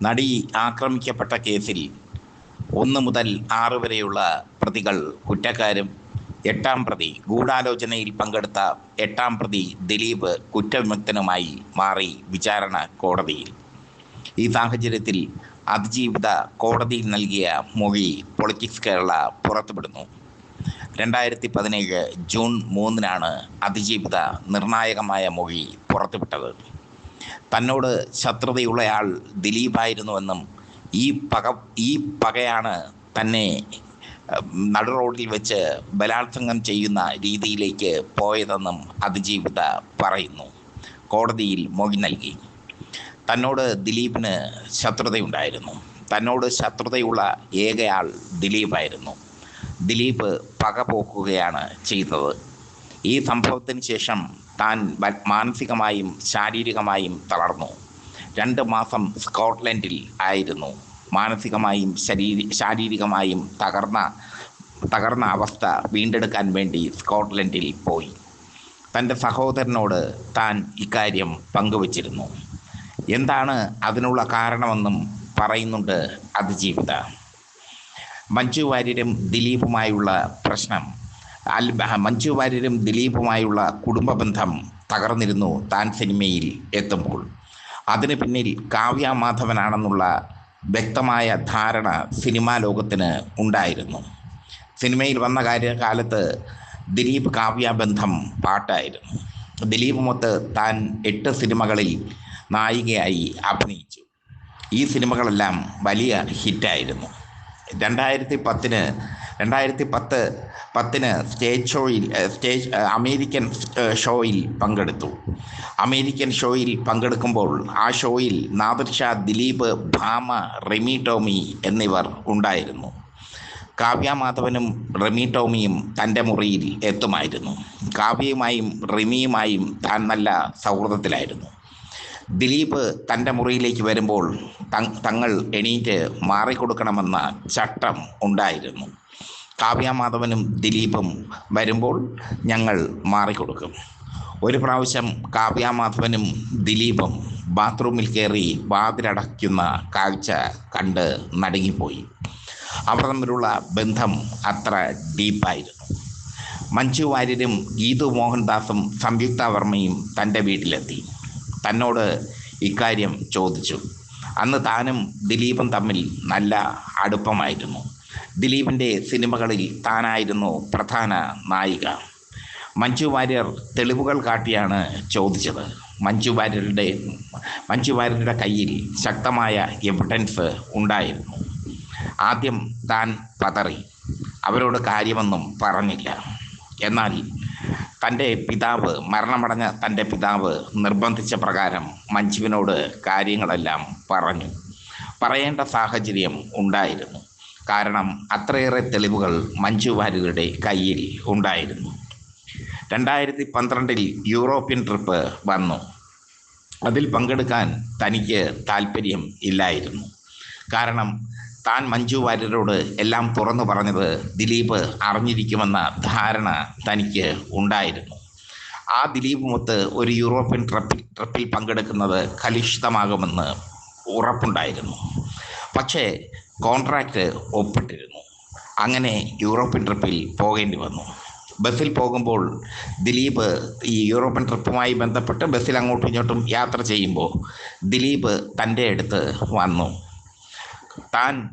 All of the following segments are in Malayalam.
നടി ആക്രമിക്കപ്പെട്ട കേസിൽ ഒന്ന് മുതൽ ആറ് വരെയുള്ള പ്രതികൾ കുറ്റക്കാരും എട്ടാം പ്രതി ഗൂഢാലോചനയിൽ പങ്കെടുത്ത എട്ടാം പ്രതി ദിലീപ് കുറ്റവിമുക്തനുമായി മാറി വിചാരണ കോടതിയിൽ. ഈ സാഹചര്യത്തിൽ അതിജീവിത കോടതിയിൽ നൽകിയ മൊഴി പൊളിറ്റിക്സ് കേരള പുറത്തുവിടുന്നു. രണ്ടായിരത്തി പതിനേഴ് ജൂൺ മൂന്നിനാണ് അതിജീവിത നിർണായകമായ മൊഴി പുറത്തുവിട്ടത്. തന്നോട് ശത്രുതയുള്ളയാൾ ദിലീപായിരുന്നുവെന്നും ഈ പക ഈ പകയാണ് തന്നെ നടു റോഡിൽ വെച്ച് ബലാത്സംഗം ചെയ്യുന്ന രീതിയിലേക്ക് പോയതെന്നും അതിജീവിത പറയുന്നു. കോടതിയിൽ മൊഴി നൽകി. തന്നോട് ദിലീപിന് ശത്രുതയുണ്ടായിരുന്നു. തന്നോട് ശത്രുതയുള്ള ഏകയാൾ ദിലീപായിരുന്നു. ദിലീപ് പക പോക്കുകയാണ് ചെയ്തത്. ഈ സംഭവത്തിന് ശേഷം താൻ മാനസികമായും ശാരീരികമായും തളർന്നു. രണ്ട് മാസം സ്കോട്ട്ലൻഡിൽ ആയിരുന്നു. മാനസികമായും ശരീര ശാരീരികമായും തകർന്ന തകർന്ന അവസ്ഥ വീണ്ടെടുക്കാൻ വേണ്ടി സ്കോട്ട്ലൻഡിൽ പോയി. തന്റെ സഹോദരനോട് താൻ ഇക്കാര്യം പങ്കുവച്ചിരുന്നു. എന്താണ് അതിനുള്ള കാരണമെന്നും പറയുന്നുണ്ട് അതിജീവിത. മഞ്ജു വാര്യരും ദിലീപുമായുള്ള പ്രശ്നം അൽ മഞ്ജു വാര്യരും ദിലീപുമായുള്ള കുടുംബ ബന്ധം തകർന്നിരുന്നു. താൻ സിനിമയിൽ എത്തുമ്പോൾ. അതിന് പിന്നിൽ കാവ്യ മാധവനാണെന്നുള്ള വ്യക്തമായ ധാരണ സിനിമാ ലോകത്തിന് ഉണ്ടായിരുന്നു. സിനിമയിൽ വന്ന കാര്യകാലത്ത് ദിലീപ് കാവ്യ ബന്ധം പാട്ടായിരുന്നു. ദിലീപ് മൊത്ത് താൻ എട്ട് സിനിമകളിൽ നായികയായി അഭിനയിച്ചു. ഈ സിനിമകളെല്ലാം വലിയ ഹിറ്റായിരുന്നു. രണ്ടായിരത്തി പത്തിന് രണ്ടായിരത്തി പത്ത് പത്തിന് സ്റ്റേജ് ഷോയിൽ സ്റ്റേജ് അമേരിക്കൻ ഷോയിൽ പങ്കെടുത്തു. അമേരിക്കൻ ഷോയിൽ പങ്കെടുക്കുമ്പോൾ ആ ഷോയിൽ നാദിർഷാ ദിലീപ് ഭാമ റെമി ടോമി എന്നിവർ ഉണ്ടായിരുന്നു. കാവ്യ മാധവനും റെമി ടോമിയും തന്റെ മുറിയിൽ എത്തുമായിരുന്നു. കാവ്യയുമായും റെമിയുമായും താൻ നല്ല സൗഹൃദത്തിലായിരുന്നു. ദിലീപ് തന്റെ മുറിയിലേക്ക് വരുമ്പോൾ തങ്ങൾ എണീറ്റ് മാറിക്കൊടുക്കണമെന്ന ചട്ടം ഉണ്ടായിരുന്നു. കാവ്യമാധവനും ദിലീപും വരുമ്പോൾ ഞങ്ങൾ മാറിക്കൊടുക്കും. ഒരു പ്രാവശ്യം കാവ്യമാധവനും ദിലീപും ബാത്റൂമിൽ കയറി വാതിലടയ്ക്കുന്ന കാഴ്ച കണ്ട് നടുങ്ങിപ്പോയി. അവർ തമ്മിലുള്ള ബന്ധം അത്ര ഡീപ്പായിരുന്നു. മഞ്ജു വാര്യരും ഗീതു മോഹൻദാസും സംയുക്ത വർമ്മയും തന്റെ വീട്ടിലെത്തി. തന്നോട് ഇക്കാര്യം ചോദിച്ചു. അന്ന് താനും ദിലീപും തമ്മിൽ നല്ല അടുപ്പമായിരുന്നു. ദിലീപിന്റെ സിനിമകളിൽ താനായിരുന്നു പ്രധാന നായിക. മഞ്ജു വാര്യർ തെളിവുകൾ കാട്ടിയാണ് ചോദിച്ചത്. മഞ്ജു വാര്യരുടെ മഞ്ജു വാര്യരുടെ കയ്യിൽ ശക്തമായ എവിഡൻസ് ഉണ്ടായിരുന്നു. ആദ്യം താൻ പതറി. അവരോട് കാര്യമൊന്നും പറഞ്ഞില്ല. എന്നാൽ തന്റെ പിതാവ് മരണമടഞ്ഞ തന്റെ പിതാവ് നിർബന്ധിച്ച പ്രകാരം മഞ്ജുവിനോട് കാര്യങ്ങളെല്ലാം പറഞ്ഞു. പറയേണ്ട സാഹചര്യം ഉണ്ടായിരുന്നു. കാരണം അത്രയേറെ തെളിവുകൾ മഞ്ജു വാര്യരുടെ കയ്യിൽ ഉണ്ടായിരുന്നു. രണ്ടായിരത്തി പന്ത്രണ്ടിൽ യൂറോപ്യൻ ട്രിപ്പ് വന്നു. അതിൽ പങ്കെടുക്കാൻ തനിക്ക് താല്പര്യം ഇല്ലായിരുന്നു. കാരണം താൻ മഞ്ജു വാര്യരോട് എല്ലാം തുറന്നു പറഞ്ഞത് ദിലീപ് അറിഞ്ഞിരിക്കുമെന്ന ധാരണ തനിക്ക് ഉണ്ടായിരുന്നു. ആ ദിലീപ് മൊത്ത് ഒരു യൂറോപ്യൻ ട്രിപ്പിൽ ട്രിപ്പിൽ പങ്കെടുക്കുന്നത് കലുഷിതമാകുമെന്ന് ഉറപ്പുണ്ടായിരുന്നു. പക്ഷേ കോൺട്രാക്റ്റ് ഒപ്പിട്ടിരുന്നു. അങ്ങനെ യൂറോപ്യൻ ട്രിപ്പിൽ പോകേണ്ടി വന്നു. ബസ്സിൽ പോകുമ്പോൾ ദിലീപ് ഈ യൂറോപ്യൻ ട്രിപ്പുമായി ബന്ധപ്പെട്ട് ബസ്സിൽ അങ്ങോട്ടും ഇങ്ങോട്ടും യാത്ര ചെയ്യുമ്പോൾ ദിലീപ് തന്റെ അടുത്ത് വന്നു. താൻ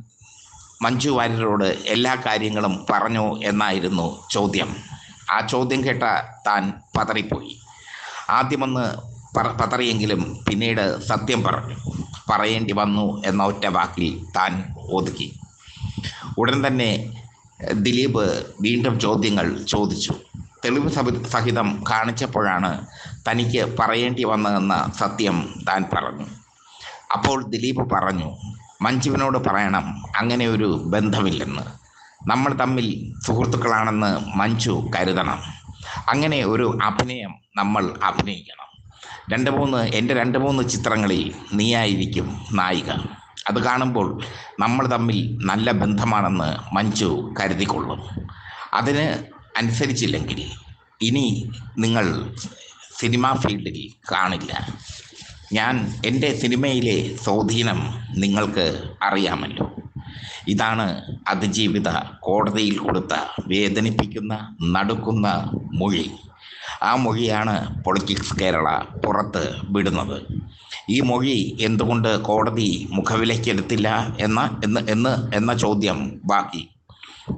മഞ്ജു വാര്യരോട് എല്ലാ കാര്യങ്ങളും പറഞ്ഞു എന്നായിരുന്നു ചോദ്യം. ആ ചോദ്യം കേട്ട താൻ പതറിപ്പോയി. ആദ്യമൊന്ന് പറ പതറിയെങ്കിലും പിന്നീട് സത്യം പറഞ്ഞു. പറയേണ്ടി വന്നു എന്ന ഒറ്റ വാക്കിൽ താൻ ഒതുക്കി ഉടൻ തന്നെ ദിലീപ് വീണ്ടും ചോദ്യങ്ങൾ ചോദിച്ചു. തെളിവ് സഹിതം കാണിച്ചപ്പോഴാണ് തനിക്ക് പറയേണ്ടി വന്നതെന്ന സത്യം താൻ പറഞ്ഞു. അപ്പോൾ ദിലീപ് പറഞ്ഞു മഞ്ജുവിനോട് പറയണം അങ്ങനെ ഒരു ബന്ധമില്ലെന്ന്. നമ്മൾ തമ്മിൽ സുഹൃത്തുക്കളാണെന്ന് മഞ്ജു കരുതണം. അങ്ങനെ ഒരു അഭിനയം നമ്മൾ അഭിനയിക്കണം. രണ്ട് മൂന്ന് എന്റെ രണ്ട് മൂന്ന് ചിത്രങ്ങളിൽ നീയായിരിക്കും നായിക. അത് കാണുമ്പോൾ നമ്മൾ തമ്മിൽ നല്ല ബന്ധമാണെന്ന് മഞ്ജു കരുതിക്കൊള്ളും. അതിന് അനുസരിച്ചില്ലെങ്കിൽ ഇനി നിങ്ങൾ സിനിമാ ഫീൽഡിൽ കാണില്ല. ഞാൻ എന്റെ സിനിമയിലെ സ്വാധീനം നിങ്ങൾക്ക് അറിയാമല്ലോ. ഇതാണ് അതിജീവിത കോടതിയിൽ കൊടുത്ത വേദനിപ്പിക്കുന്ന നടുക്കുന്ന മൊഴി. ആ മൊഴിയാണ് പൊളിറ്റിക്സ് കേരള പുറത്ത് വിടുന്നത്. ഈ മൊഴി എന്തുകൊണ്ട് കോടതി മുഖവിലയ്ക്കെടുത്തില്ല എന്ന എന്ന് എന്ന് എന്ന ചോദ്യം ബാക്കി.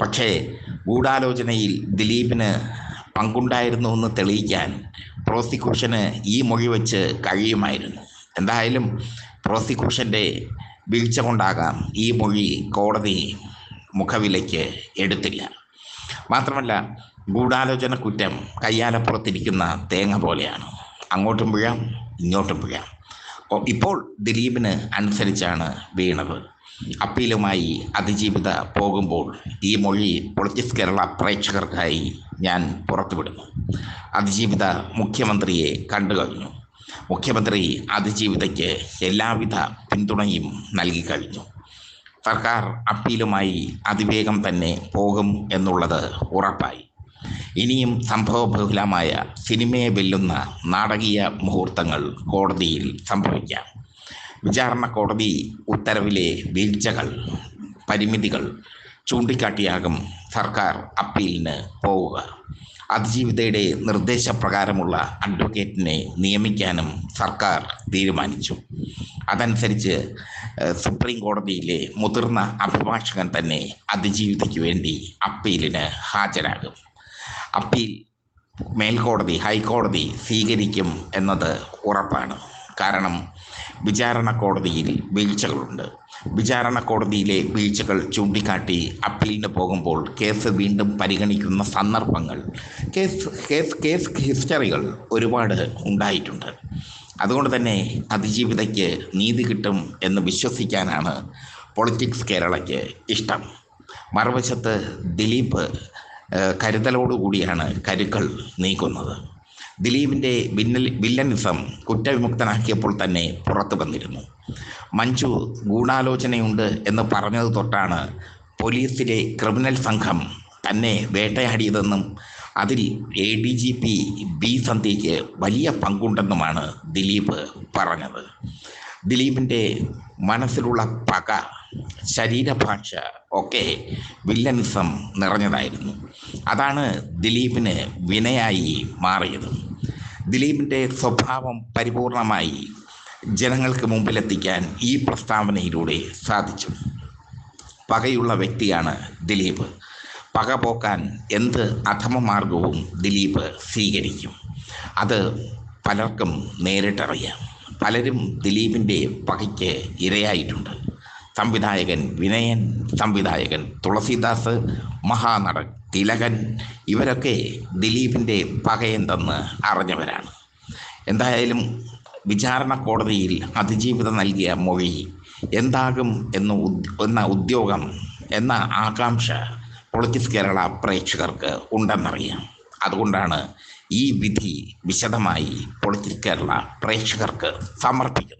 പക്ഷേ ഗൂഢാലോചനയിൽ ദിലീപിന് പങ്കുണ്ടായിരുന്നു എന്ന് തെളിയിക്കാൻ പ്രോസിക്യൂഷന് ഈ മൊഴി വെച്ച് കഴിയുമായിരുന്നു. എന്തായാലും പ്രോസിക്യൂഷന്റെ വീഴ്ച കൊണ്ടാകാം ഈ മൊഴി കോടതി മുഖവിലയ്ക്ക് എടുത്തില്ല. മാത്രമല്ല ഗൂഢാലോചന കുറ്റം കയ്യാലപ്പുറത്തിരിക്കുന്ന തേങ്ങ പോലെയാണ്. അങ്ങോട്ടും പിഴാം ഇങ്ങോട്ടും പിഴാം. ഇപ്പോൾ ദിലീപിന് അനുസരിച്ചാണ് വീണത്. അപ്പീലുമായി അതിജീവിത പോകുമ്പോൾ ഈ മൊഴി പൊളിറ്റിക്സ് കേരള പ്രേക്ഷകർക്കായി ഞാൻ പുറത്തുവിടുന്നു. അതിജീവിത മുഖ്യമന്ത്രിയെ കണ്ടു കഴിഞ്ഞു മുഖ്യമന്ത്രി അതിജീവിതയ്ക്ക് എല്ലാവിധ പിന്തുണയും നൽകി കഴിഞ്ഞു. സർക്കാർ അപ്പീലുമായി അതിവേഗം തന്നെ പോകും എന്നുള്ളത് ഉറപ്പായി. ഇനിയും സംഭവബഹുലമായ സിനിമയെ വെല്ലുന്ന നാടകീയ മുഹൂർത്തങ്ങൾ കോടതിയിൽ സംഭവിക്കാം. വിചാരണ കോടതി ഉത്തരവിലെ വീഴ്ചകൾ പരിമിതികൾ ചൂണ്ടിക്കാട്ടിയാകും സർക്കാർ അപ്പീലിന് പോവുക. അതിജീവിതയുടെ നിർദ്ദേശപ്രകാരമുള്ള അഡ്വക്കേറ്റിനെ നിയമിക്കാനും സർക്കാർ തീരുമാനിച്ചു. അതനുസരിച്ച് സുപ്രീം കോടതിയിലെ മുതിർന്ന അഭിഭാഷകൻ തന്നെ അതിജീവിതയ്ക്ക് വേണ്ടി അപ്പീലിന് ഹാജരാകും. അപ്പീൽ മേൽക്കോടതി ഹൈക്കോടതി സ്വീകരിക്കും എന്നത് ഉറപ്പാണ്. കാരണം വിചാരണ കോടതിയിൽ വീഴ്ചകളുണ്ട്. വിചാരണ കോടതിയിലെ വീഴ്ചകൾ ചൂണ്ടിക്കാട്ടി അപ്പീലിന് പോകുമ്പോൾ കേസ് വീണ്ടും പരിഗണിക്കുന്ന സന്ദർഭങ്ങൾ കേസ് കേസ് കേസ് ഹിസ്റ്ററികൾ ഒരുപാട് ഉണ്ടായിട്ടുണ്ട്. അതുകൊണ്ട് തന്നെ അതിജീവിതയ്ക്ക് നീതി കിട്ടും എന്ന് വിശ്വസിക്കാനാണ് പൊളിറ്റിക്സ് കേരളയ്ക്ക് ഇഷ്ടം. മറുവശത്ത് ദിലീപ് കരുതലോടുകൂടിയാണ് കരുക്കൾ നീക്കുന്നത്. ദിലീപിന്റെ വിന്നൽ വില്ലനിസം കുറ്റവിമുക്തനാക്കിയപ്പോൾ തന്നെ പുറത്തു വന്നിരുന്നു. മഞ്ജു ഗൂഢാലോചനയുണ്ട് എന്ന് പറഞ്ഞത് തൊട്ടാണ് പോലീസിലെ ക്രിമിനൽ സംഘം തന്നെ വേട്ടയാടിയതെന്നും അതിൽ A D G P B സന്ധ്യയ്ക്ക് വലിയ പങ്കുണ്ടെന്നുമാണ് ദിലീപ് പറഞ്ഞത്. ദിലീപിന്റെ മനസ്സിലുള്ള പക ശരീരഭാഷ ഒക്കെ വില്ലൻസം നിറഞ്ഞതായിരുന്നു. അതാണ് ദിലീപിന് വിനയായി മാറിയത്. ദിലീപിന്റെ സ്വഭാവം പരിപൂർണമായി ജനങ്ങൾക്ക് മുമ്പിലെത്തിക്കാൻ ഈ പ്രസ്താവനയിലൂടെ സാധിച്ചു. പകയുള്ള വ്യക്തിയാണ് ദിലീപ്. പക പോക്കാൻ എന്ത് അധമമാർഗവും ദിലീപ് സ്വീകരിക്കും. അത് പലർക്കും നേരിട്ടറിയാം. പലരും ദിലീപിന്റെ പകയ്ക്ക് ഇരയായിട്ടുണ്ട്. സംവിധായകൻ വിനയൻ സംവിധായകൻ തുളസിദാസ് മഹാനടൻ തിലകൻ ഇവരൊക്കെ ദിലീപിന്റെ പകയെന്തെന്ന് അറിഞ്ഞവരാണ്. എന്തായാലും വിചാരണ കോടതിയിൽ അതിജീവിതം നൽകിയ മൊഴി എന്താകും എന്ന് എന്ന ഉദ്യോഗം എന്ന ആകാംക്ഷ പൊളിറ്റിക്സ് കേരള പ്രേക്ഷകർക്ക് ഉണ്ടെന്നറിയാം. അതുകൊണ്ടാണ് ഈ വിധി വിശദമായി പൊളിറ്റിക് കേരള പ്രേക്ഷകർക്ക് സമർപ്പിക്കുന്നത്